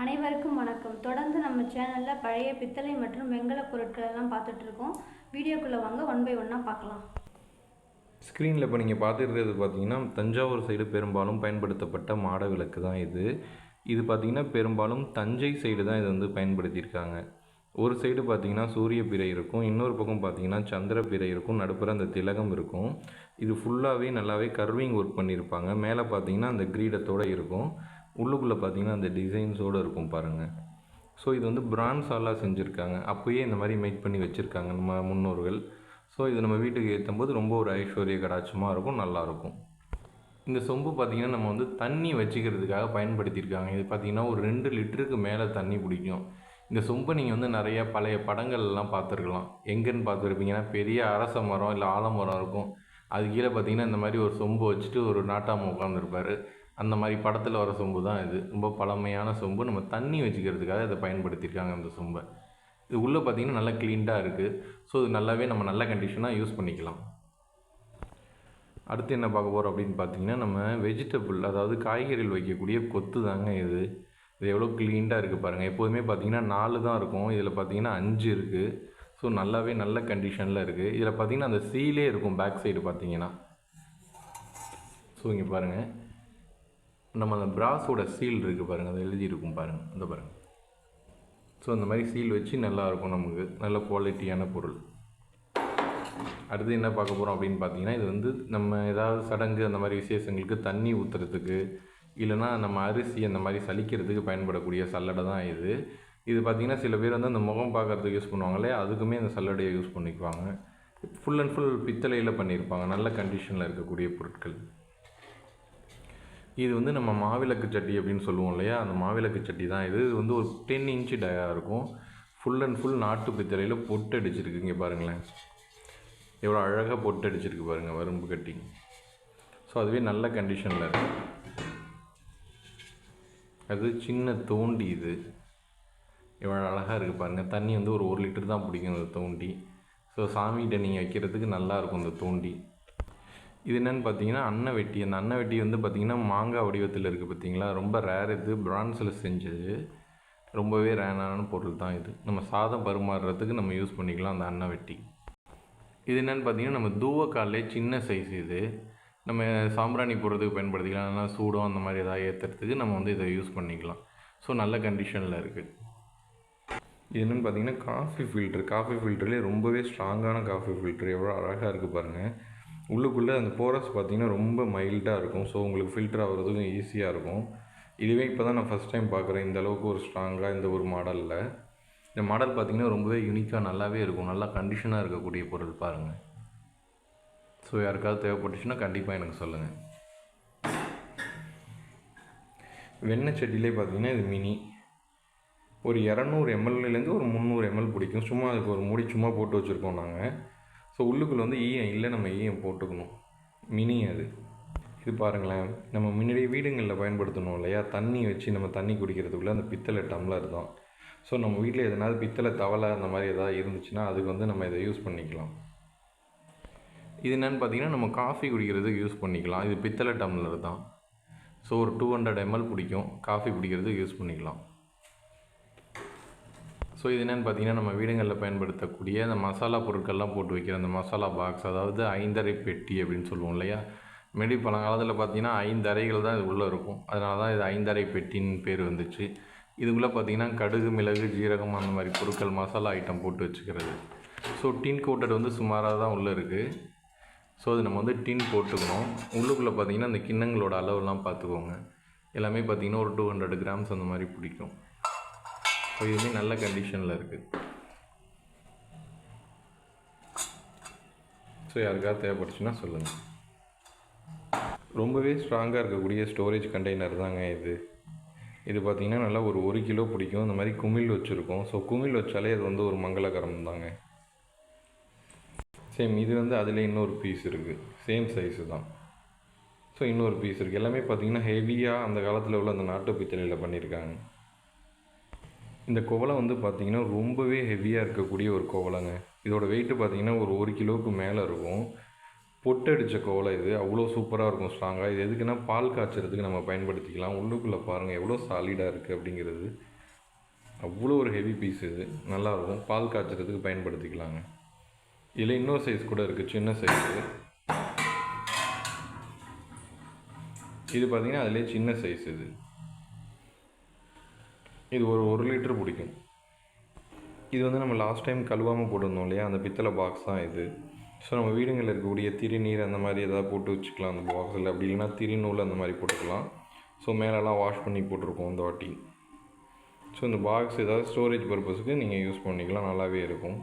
அனைவருக்கும் வணக்கம். தொடர்ந்து நம்ம சேனலில் பழைய பித்தளை மற்றும் வெங்கல பொருட்கள் எல்லாம் வீடியோக்குள்ளே வாங்க ஒன் பை ஒன்னாக பார்க்கலாம். ஸ்க்ரீனில் இப்போ நீங்கள் பார்த்துருக்கிறது பார்த்தீங்கன்னா தஞ்சாவூர் சைடு பெரும்பாலும் பயன்படுத்தப்பட்ட மாட விளக்கு தான் இது. இது பார்த்தீங்கன்னா பெரும்பாலும் தஞ்சை சைடு தான் இது வந்து பயன்படுத்தியிருக்காங்க. ஒரு சைடு பார்த்திங்கன்னா சூரிய பிறை இருக்கும். இன்னொரு பக்கம் பார்த்தீங்கன்னா சந்திர பிறை இருக்கும். நடுப்புற அந்த திலகம் இருக்கும். இது ஃபுல்லாகவே நல்லாவே கர்விங் ஒர்க் பண்ணியிருப்பாங்க. மேலே பார்த்தீங்கன்னா அந்த கிரீடத்தோடு இருக்கும். உள்ளுக்குள்ளே பார்த்தீங்கன்னா அந்த டிசைன்ஸோடு இருக்கும் பாருங்கள் ஸோ இது வந்து பிராண்ட்ஸாலாம் செஞ்சுருக்காங்க. அப்போயே இந்த மாதிரி மேக் பண்ணி வச்சுருக்காங்க நம்ம முன்னோர்கள். ஸோ இது நம்ம வீட்டுக்கு ஏற்றும் போது ரொம்ப ஒரு ஐஸ்வர்ய கடாட்சமாக இருக்கும் நல்லாயிருக்கும் இந்த சொம்பு பார்த்திங்கன்னா நம்ம வந்து தண்ணி வச்சுக்கிறதுக்காக பயன்படுத்தியிருக்காங்க. இது பார்த்திங்கன்னா ஒரு ரெண்டு லிட்டருக்கு மேலே தண்ணி பிடிக்கும் இந்த சொம்பை நீங்கள் வந்து நிறைய பழைய படங்கள்லாம் பார்த்துருக்கலாம் எங்கேன்னு பார்த்துருப்பீங்கன்னா பெரிய அரச மரம் இல்லை ஆலமரம் இருக்கும். அது கீழே பார்த்தீங்கன்னா இந்த மாதிரி ஒரு சொம்பு வச்சுட்டு ஒரு நாட்டாமல் உட்காந்துருப்பார் அந்த மாதிரி படத்தில் வர சொம்பு தான் இது. ரொம்ப பழமையான சொம்பு. நம்ம தண்ணி வச்சுக்கிறதுக்காக இதை பயன்படுத்தியிருக்காங்க அந்த சொம்பை. இது உள்ளே பார்த்தீங்கன்னா நல்லா க்ளீன்டாக இருக்குது ஸோ இது நல்லாவே நம்ம நல்ல கண்டிஷனாக யூஸ் பண்ணிக்கலாம். அடுத்து என்ன பார்க்க போகிறோம் அப்படின்னு பார்த்தீங்கன்னா நம்ம வெஜிடபிள் அதாவது காய்கறிகள் வைக்கக்கூடிய கொத்து தாங்க இது. இது எவ்வளோ க்ளீன்டாக இருக்குது பாருங்கள் எப்போதுமே பார்த்தீங்கன்னா நாலு தான் இருக்கும். இதில் பார்த்தீங்கன்னா அஞ்சு இருக்குது ஸோ நல்லாவே நல்ல கண்டிஷனில் இருக்குது இதில் பார்த்தீங்கன்னா அந்த சீலே இருக்கும் பேக் சைடு பார்த்தீங்கன்னா. ஸோ இங்கே பாருங்கள் நம்ம அந்த பிராஸோட சீல் இருக்குது பாருங்கள் அது எழுதியிருக்கும் பாருங்கள் அந்த பாருங்கள் ஸோ அந்த மாதிரி சீல் வச்சு நல்லாயிருக்கும் நமக்கு நல்ல குவாலிட்டியான பொருள். அடுத்து என்ன பார்க்க போகிறோம் அப்படின்னு பார்த்தீங்கன்னா இது வந்து நம்ம ஏதாவது சடங்கு அந்த மாதிரி விசேஷங்களுக்கு தண்ணி ஊற்றுறதுக்கு இல்லைன்னா நம்ம அரிசி அந்த மாதிரி சலிக்கிறதுக்கு பயன்படக்கூடிய சல்லடை தான் இது. இது பார்த்திங்கன்னா சில பேர் வந்து அந்த முகம் பார்க்குறதுக்கு யூஸ் பண்ணுவாங்களே அதுக்குமே அந்த சல்லடையை யூஸ் பண்ணிக்குவாங்க. ஃபுல் அண்ட் ஃபுல் பித்தளையில் பண்ணியிருப்பாங்க நல்ல கண்டிஷனில் இருக்கக்கூடிய பொருட்கள். இது வந்து நம்ம மாவிளக்கு சட்டி அப்படின்னு சொல்லுவோம் இல்லையா? அந்த மாவிளக்கு சட்டி தான். இது இது வந்து ஒரு டென் இன்ச்சு டயாக இருக்கும். ஃபுல் அண்ட் ஃபுல் நாட்டு பித்தளையில் பொட்டு அடிச்சிருக்கு இங்கே பாருங்களேன். எவ்வளோ அழகாக பொட்டு அடிச்சிருக்கு பாருங்கள் வரும்பு கட்டி ஸோ அதுவே நல்ல கண்டிஷனில் இருக்குது அது சின்ன தோண்டி இது. எவ்வளோ அழகாக இருக்குது பாருங்கள் தண்ணி வந்து ஒரு ஒரு லிட்டர் தான் பிடிக்கும் அந்த தோண்டி. ஸோ சாமிகிட்ட நீங்கள் வைக்கிறதுக்கு நல்லாயிருக்கும் இந்த தோண்டி. இது என்னென்னு பார்த்தீங்கன்னா அன்ன வெட்டி. அந்த அன்ன வெட்டி வந்து பார்த்திங்கன்னா மாங்காய் வடிவத்தில் இருக்குது பார்த்தீங்களா? ரொம்ப ரேர் இது. பிரான்ஸில் செஞ்சது. ரொம்பவே ரேரான பொருள் தான் இது. நம்ம சாதம் பரிமாறுறதுக்கு நம்ம யூஸ் பண்ணிக்கலாம் அந்த அன்ன வெட்டி. இது என்னென்னு பார்த்தீங்கன்னா நம்ம தூவக்காலே சின்ன சைஸ் இது. நம்ம சாம்பிராணி போடுறதுக்கு பயன்படுத்திக்கலாம். இல்லைனா சூடம் அந்த மாதிரி எதாவது ஏற்றுறதுக்கு நம்ம வந்து இதை யூஸ் பண்ணிக்கலாம். ஸோ நல்ல கண்டிஷனில் இருக்குது இது என்னென்னு பார்த்தீங்கன்னா காஃபி ஃபில்ட்ரு காஃபி ஃபில்டர்லேயே ரொம்பவே ஸ்ட்ராங்கான காஃபி ஃபில்ட்ரு எவ்வளோ அழகாக இருக்குது பாருங்கள் உள்ளுக்குள்ளே அந்த போரஸ் பார்த்திங்கன்னா ரொம்ப மைல்டாக இருக்கும். ஸோ உங்களுக்கு ஃபில்டர் ஆகிறதுக்கும் ஈஸியாக இருக்கும். இதுவே இப்போ தான் நான் ஃபஸ்ட் டைம் பார்க்குறேன். இந்த அளவுக்கு ஒரு ஸ்ட்ராங்காக இந்த ஒரு மாடலில் இந்த மாடல் பார்த்திங்கன்னா ரொம்பவே யூனிக்காக நல்லாவே இருக்கும். நல்லா கண்டிஷனாக இருக்கக்கூடிய பொருள் பாருங்கள் ஸோ யாருக்காவது தேவைப்பட்டுச்சுன்னா கண்டிப்பாக எனக்கு சொல்லுங்கள் வெண்ணெய் சட்டிலே பார்த்தீங்கன்னா இது மினி ஒரு இரநூறு எம்எல்லேருந்து ஒரு முந்நூறு எம்எல் பிடிக்கும். சும்மா அதுக்கு ஒரு மூடி சும்மா போட்டு வச்சுருக்கோம் நாங்கள் ஸோ உள்ளுக்குள்ளே வந்து ஈயம் இல்லை நம்ம ஈயம் போட்டுக்கணும்? மினி அது. இது பாருங்களேன். நம்ம முன்னாடி வீடுங்களில் பயன்படுத்தணும் இல்லையா? தண்ணி வச்சு நம்ம தண்ணி குடிக்கிறதுக்குள்ளே அந்த பித்தளை டம்ளர் தான். ஸோ நம்ம வீட்டில் எதனாவது பித்தளை தவளை அந்த மாதிரி எதாவது இருந்துச்சுன்னா அதுக்கு வந்து நம்ம இதை யூஸ் பண்ணிக்கலாம். இது என்னென்னு பார்த்தீங்கன்னா நம்ம காஃபி குடிக்கிறதுக்கு யூஸ் பண்ணிக்கலாம். இது பித்தளை டம்ளர் தான். ஸோ ஒரு டூ ஹண்ட்ரட் எம்எல் பிடிக்கும் காஃபி குடிக்கிறதுக்கு யூஸ் பண்ணிக்கலாம். ஸோ இது என்னென்னு பார்த்தீங்கன்னா நம்ம வீடுகளில் பயன்படுத்தக்கூடிய அந்த மசாலா பொருட்கள்லாம் போட்டு வைக்கிற அந்த மசாலா பாக்ஸ் அதாவது ஐந்தரை பெட்டி அப்படின்னு சொல்லுவோம் இல்லையா? மெடி பழங்காலத்தில் பார்த்தீங்கன்னா ஐந்து அறைகள் தான் இது உள்ளே இருக்கும். அதனால தான் இது ஐந்தரை பெட்டின்னு பேர் வந்துச்சு. இதுக்குள்ளே பார்த்தீங்கன்னா கடுகு மிளகு ஜீரகம் அந்த மாதிரி பொருட்கள் மசாலா ஐட்டம் போட்டு வச்சுக்கிறது. ஸோ டின் கோட்டட் வந்து சுமாராக தான் உள்ளே இருக்குது ஸோ அது நம்ம வந்து டின் போட்டுக்கணும். உள்ளுக்குள்ளே பார்த்தீங்கன்னா அந்த கிண்ணங்களோட அளவுலாம் பார்த்துக்கோங்க. எல்லாமே பார்த்தீங்கன்னா ஒரு டூ ஹண்ட்ரட் கிராம்ஸ் அந்த மாதிரி பிடிக்கும். இதுவுமே நல்ல கண்டிஷனில் இருக்குது ஸோ யாருக்காவது தேவைப்பட்டுச்சுன்னா சொல்லுங்கள் ரொம்பவே ஸ்ட்ராங்காக இருக்கக்கூடிய ஸ்டோரேஜ் கண்டெய்னர் தாங்க இது. இது பார்த்திங்கன்னா நல்லா ஒரு ஒரு கிலோ பிடிக்கும். இந்த மாதிரி குமிழ் வச்சுருக்கோம். ஸோ குமிழ் வச்சாலே அது வந்து ஒரு மங்களகரம் தாங்க. சேம் இது வந்து அதில் இன்னொரு பீஸ் இருக்குது சேம் சைஸு தான். ஸோ இன்னொரு பீஸ் இருக்குது எல்லாமே பார்த்திங்கன்னா ஹெவியாக அந்த காலத்தில் உள்ள அந்த நாட்டு பித்தளையில் பண்ணியிருக்காங்க இந்த குவளை வந்து பார்த்திங்கன்னா ரொம்பவே ஹெவியாக இருக்கக்கூடிய ஒரு குவளைங்க. இதோட வெயிட்டு பார்த்திங்கன்னா ஒரு ஒரு கிலோவுக்கு மேலே இருக்கும். பொட்டடித்த கோலை இது. அவ்வளோ சூப்பராக இருக்கும் ஸ்ட்ராங்காக இது எதுக்குன்னா பால் காய்ச்சறதுக்கு நம்ம பயன்படுத்திக்கலாம். உள்ளுக்குள்ளே பாருங்கள் எவ்வளோ சாலிடாக இருக்குது அப்படிங்கிறது. அவ்வளோ ஒரு ஹெவி பீஸ் இது. நல்லாயிருக்கும் பால் காய்ச்சறதுக்கு பயன்படுத்திக்கலாங்க. இதில் இன்னொரு சைஸ் கூட இருக்குது சின்ன சைஸு இது. பார்த்திங்கன்னா அதிலே சின்ன சைஸ் இது. இது ஒரு ஒரு லிட்டர் பிடிக்கும். இது வந்து நம்ம லாஸ்ட் டைம் கழுவாமல் போட்டிருந்தோம் இல்லையா? அந்த பித்தளை பாக்ஸ் தான் இது. ஸோ நம்ம வீடுங்களில் இருக்கக்கூடிய திருநீர் அந்த மாதிரி எதாவது போட்டு வச்சுக்கலாம். அந்த பாக்ஸில் அப்படி இல்லைன்னா திருநூல் அந்த மாதிரி போட்டுக்கலாம். ஸோ மேலெல்லாம் வாஷ் பண்ணி போட்டிருக்கோம் இந்த வாட்டி. ஸோ இந்த பாக்ஸ் ஏதாவது ஸ்டோரேஜ் பர்பஸுக்கு நீங்கள் யூஸ் பண்ணிக்கலாம். நல்லாவே இருக்கும்.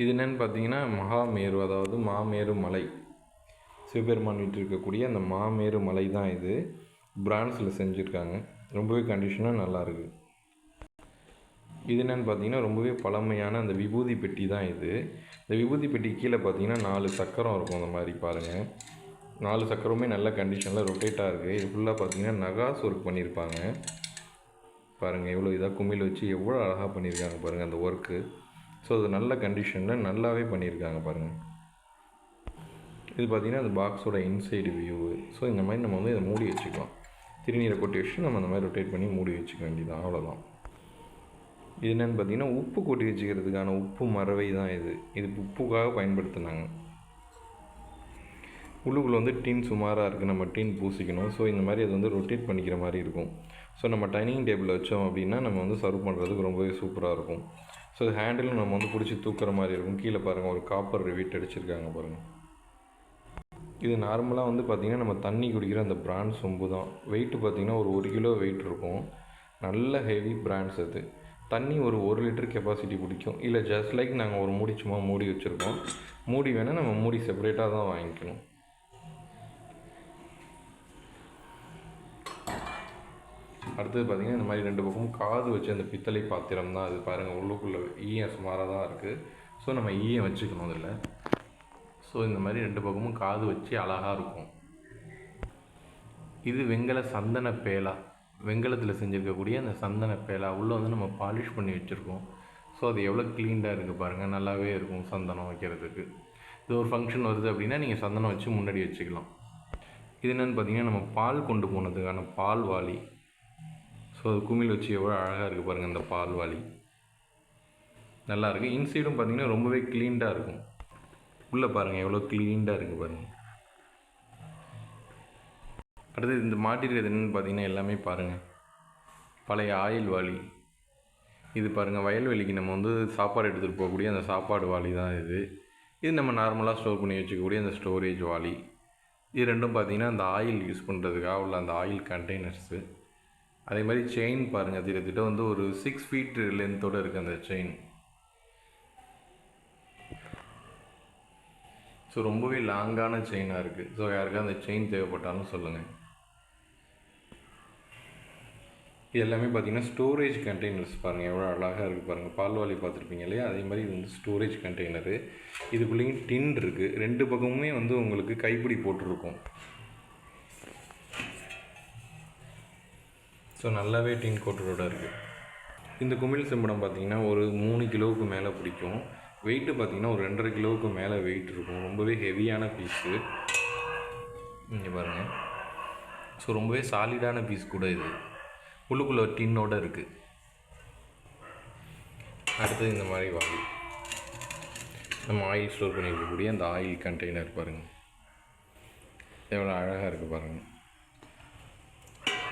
இது என்னென்னு பார்த்தீங்கன்னா மகாமேரு அதாவது மாமேரு மலை. சிவபெருமான் வீட்டு இருக்கக்கூடிய அந்த மாமேரு மலை தான் இது. பிரான்ஸில் செஞ்சுருக்காங்க. ரொம்பவே கண்டிஷனாக நல்லா இருக்குது இது என்னென்னு பார்த்தீங்கன்னா ரொம்பவே பழமையான அந்த விபூதி பெட்டி தான் இது. இந்த விபூதி பெட்டி கீழே பார்த்தீங்கன்னா நாலு சக்கரம் இருக்கும் அந்த மாதிரி பாருங்கள் நாலு சக்கரமே நல்ல கண்டிஷனில் ரொட்டேட்டாக இருக்குது இது ஃபுல்லாக பார்த்தீங்கன்னா நகாஸ் ஒர்க் பண்ணியிருப்பாங்க பாருங்கள் எவ்வளோ இதாக குமிழ் வச்சு எவ்வளோ அழகாக பண்ணியிருக்காங்க பாருங்கள் அந்த ஒர்க்கு ஸோ அது நல்ல கண்டிஷனில் நல்லாவே பண்ணியிருக்காங்க பாருங்கள் இது பார்த்திங்கன்னா அந்த பாக்ஸோட இன்சைடு வியூவு ஸோ இந்த மாதிரி நம்ம வந்து இதை மூடி வச்சுக்கலாம். திருநீரை கொட்டி வச்சு நம்ம அந்த மாதிரி ரொட்டேட் பண்ணி மூடி வச்சுக்க வேண்டியதான் அவ்வளோதான் இது என்னென்னு பார்த்தீங்கன்னா உப்பு கொட்டி வச்சுக்கிறதுக்கான உப்பு மறவை தான் இது. இது உப்புக்காக பயன்படுத்தினாங்க. உள்ளுக்குள்ளே வந்து டின் சுமாராக இருக்குது நம்ம டின் பூசிக்கணும். ஸோ இந்த மாதிரி அது வந்து ரொட்டேட் பண்ணிக்கிற மாதிரி இருக்கும். ஸோ நம்ம டைனிங் டேபிளில் வச்சோம் அப்படின்னா நம்ம வந்து சர்வ் பண்ணுறதுக்கு ரொம்பவே சூப்பராக இருக்கும். ஸோ ஹேண்டிலும் நம்ம வந்து பிடிச்சி தூக்குற மாதிரி இருக்கும். கீழே பாருங்கள் ஒரு காப்பர் ரிவீட் அடிச்சிருக்காங்க பாருங்கள் இது நார்மலாக வந்து பார்த்திங்கன்னா நம்ம தண்ணி குடிக்கிற அந்த பிராண்ட் சொம்பு தான். வெயிட்டு பார்த்திங்கன்னா ஒரு ஒரு கிலோ வெயிட் இருக்கும். நல்ல ஹெவி பிராண்ட்ஸ் அது. தண்ணி ஒரு ஒரு லிட்டர் கெப்பாசிட்டி பிடிக்கும் இல்லை ஜஸ்ட் லைக் நாங்கள் ஒரு மூடி சும்மா மூடி வச்சுருக்கோம். மூடி வேணால் நம்ம மூடி செப்பரேட்டாக தான் வாங்கிக்கணும். அடுத்தது பார்த்திங்கன்னா இந்த மாதிரி ரெண்டு பக்கமும் காது வச்சு அந்த பித்தளை பாத்திரம் தான். அது பாருங்கள் உள்ளுக்குள்ளே ஈயம் சுமாராக தான் இருக்குது ஸோ நம்ம ஈயம் வச்சுக்கணும் அதில். ஸோ இந்த மாதிரி ரெண்டு பக்கமும் காது வச்சு அழகாக இருக்கும். இது வெங்கல சந்தன பேலா. வெங்கலத்தில் செஞ்சுருக்கக்கூடிய அந்த சந்தன பேலா. உள்ளே வந்து நம்ம பாலிஷ் பண்ணி வச்சுருக்கோம். ஸோ அது எவ்வளோ க்ளீனாக இருக்குது பாருங்கள் நல்லாவே இருக்கும் சந்தனம் வைக்கிறதுக்கு. இது ஒரு ஃபங்க்ஷன் வருது அப்படின்னா நீங்கள் சந்தனம் வச்சு முன்னாடி வச்சுக்கலாம். இது என்னென்னு பார்த்தீங்கன்னா நம்ம பால் கொண்டு போனதுக்கான பால் வாளி. ஸோ அது குமிழ் வச்சு எவ்வளோ அழகாக இருக்குது பாருங்கள் இந்த பால் வாளி. நல்லா இன்சைடும் பார்த்தீங்கன்னா ரொம்பவே க்ளீன்டாக இருக்கும். உள்ளே பாருங்கள் எவ்வளோ க்ளீன்டாக இருக்குது பாருங்கள் அடுத்தது இந்த மாட்டிருக்கிறது என்னென்னு பார்த்தீங்கன்னா எல்லாமே பாருங்கள் பழைய ஆயில் வாளி. இது பாருங்கள் வயல்வெளிக்கு நம்ம வந்து சாப்பாடு எடுத்துகிட்டு போகக்கூடிய அந்த சாப்பாடு வாளி தான் இது. இது நம்ம நார்மலாக ஸ்டோர் பண்ணி வச்சுக்கக்கூடிய அந்த ஸ்டோரேஜ் வாளி. இது ரெண்டும் பார்த்தீங்கன்னா அந்த ஆயில் யூஸ் பண்ணுறதுக்காக உள்ள அந்த ஆயில் கண்டெய்னர்ஸு அதே மாதிரி செயின் பாருங்கள் கிட்டத்தட்ட வந்து ஒரு சிக்ஸ் ஃபீட் லென்த்தோடு இருக்குது அந்த செயின் ஸோ ரொம்பவே லாங்கான செயினாக இருக்குது ஸோ யாருக்காவது அந்த செயின் தேவைப்பட்டாலும் சொல்லுங்கள் இது எல்லாமே பார்த்தீங்கன்னா ஸ்டோரேஜ் கண்டெய்னர்ஸ் பாருங்கள் எவ்வளோ அழகாக இருக்குது பாருங்கள் பால்வாலி பார்த்துருப்பீங்க இல்லையா? அதே மாதிரி இது வந்து ஸ்டோரேஜ் கண்டெய்னரு இதுக்குள்ளேயும் டின் இருக்குது ரெண்டு பக்கமுமே வந்து உங்களுக்கு கைப்பிடி போட்டிருக்கும். ஸோ நல்லாவே டின் கோட்டரோட இருக்குது இந்த குமிழ் செம்படம் பார்த்தீங்கன்னா ஒரு மூணு கிலோவுக்கு மேலே பிடிக்கும். வெயிட்டு பார்த்தீங்கன்னா ஒரு ரெண்டரை கிலோவுக்கு மேலே வெயிட் இருக்கும். ரொம்பவே ஹெவியான பீஸு இங்கே பாருங்கள் ஸோ ரொம்பவே சாலிடான பீஸ் கூட இது. உள்ளுக்குள்ளே ஒரு டின்னோட இருக்குது அடுத்தது இந்த மாதிரி வாங்கி நம்ம ஆயில் ஸ்டோர் பண்ணியிருக்கக்கூடிய அந்த ஆயில் கண்டெய்னர் பாருங்கள் எவ்வளோ அழகாக இருக்குது பாருங்கள்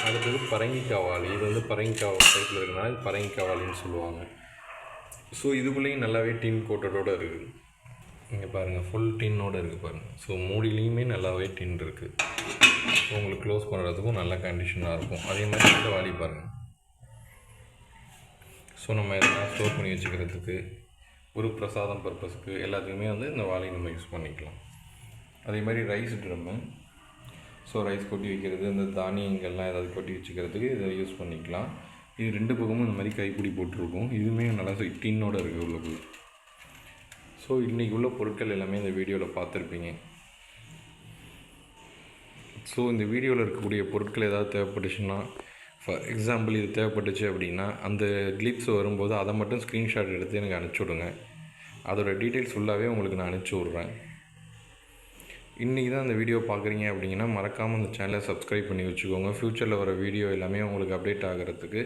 அடுத்தது பரங்கிக்காய் வாளி இது வந்து பரங்கிக்காய் டைப்பில் இருக்கிறனால இது பரங்கிக்காய் வாளின்னு சொல்லுவாங்க. ஸோ இதுக்குள்ளேயும் நல்லாவே டின் கோட்டடோடு இருக்குது இங்கே பாருங்கள் ஃபுல் டின்னோடு இருக்குது பாருங்கள் ஸோ மூடிலையுமே நல்லாவே டின் இருக்குது ஸோ உங்களுக்கு க்ளோஸ் பண்ணுறதுக்கும் நல்ல கண்டிஷனாக இருக்கும். அதே மாதிரி இந்த வாலி பாருங்கள் ஸோ நம்ம எதனா ஸ்டோர் பண்ணி வச்சுக்கிறதுக்கு ஒரு பிரசாதம் பர்பஸ்க்கு எல்லாத்துக்குமே வந்து இந்த வாலி நம்ம யூஸ் பண்ணிக்கலாம். அதே மாதிரி ரைஸ் ட்ரம்மு ஸோ ரைஸ் கொட்டி வைக்கிறது இந்த தானியங்கள்லாம் ஏதாவது கொட்டி வச்சுக்கிறதுக்கு இதை யூஸ் பண்ணிக்கலாம். இது ரெண்டு பக்கமும் இந்த மாதிரி கைப்பிடி போட்டிருக்கும். இதுவுமே நல்லா டின்னோட இருக்குது உள்ளுக்குள்ள ஸோ இன்றைக்கி உள்ள பொருட்கள் எல்லாமே இந்த வீடியோவில் பார்த்துருப்பீங்க. ஸோ இந்த வீடியோவில் இருக்கக்கூடிய பொருட்கள் ஏதாவது தேவைப்பட்டுச்சுன்னா ஃபார் எக்ஸாம்பிள் இது தேவைப்பட்டுச்சு அப்படின்னா அந்த கிளிப்ஸ் வரும்போது அதை மட்டும் ஸ்க்ரீன்ஷாட் எடுத்து எனக்கு அனுப்பிச்சி விடுங்க அதோட டீட்டெயில்ஸ் ஃபுல்லாகவே உங்களுக்கு நான் அனுப்பிச்சி விட்றேன். இன்றைக்கி தான் அந்த வீடியோ பார்க்குறீங்க அப்படிங்கன்னா மறக்காமல் அந்த சேனலை சப்ஸ்கிரைப் பண்ணி வச்சுக்கோங்க. ஃப்யூச்சரில் வர வீடியோ எல்லாமே உங்களுக்கு அப்டேட் ஆகிறதுக்கு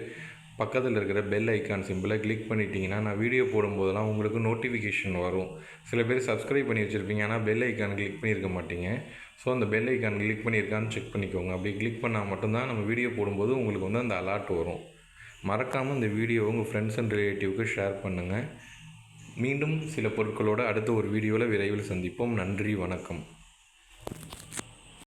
பக்கத்தில் இருக்கிற பெல் ஐக்கான் சிம்பிளை கிளிக் பண்ணிட்டீங்கன்னா நான் வீடியோ போடும்போதெல்லாம் உங்களுக்கு நோட்டிஃபிகேஷன் வரும். சில பேர் சப்ஸ்கிரைப் பண்ணி வச்சுருப்பீங்க ஆனால் பெல் ஐக்கான் கிளிக் பண்ணியிருக்க மாட்டீங்க. ஸோ அந்த பெல் ஐக்கான் கிளிக் பண்ணியிருக்கான்னு செக் பண்ணிக்கோங்க. அப்படி கிளிக் பண்ணால் மட்டும்தான் நம்ம வீடியோ போடும்போது உங்களுக்கு வந்து அந்த அலர்ட் வரும். மறக்காமல் இந்த வீடியோ உங்கள் ஃப்ரெண்ட்ஸ் அண்ட் ரிலேட்டிவ்க்கு ஷேர் பண்ணுங்கள் மீண்டும் சில பொருட்களோடு அடுத்த ஒரு வீடியோவில் விரைவில் சந்திப்போம். நன்றி வணக்கம்.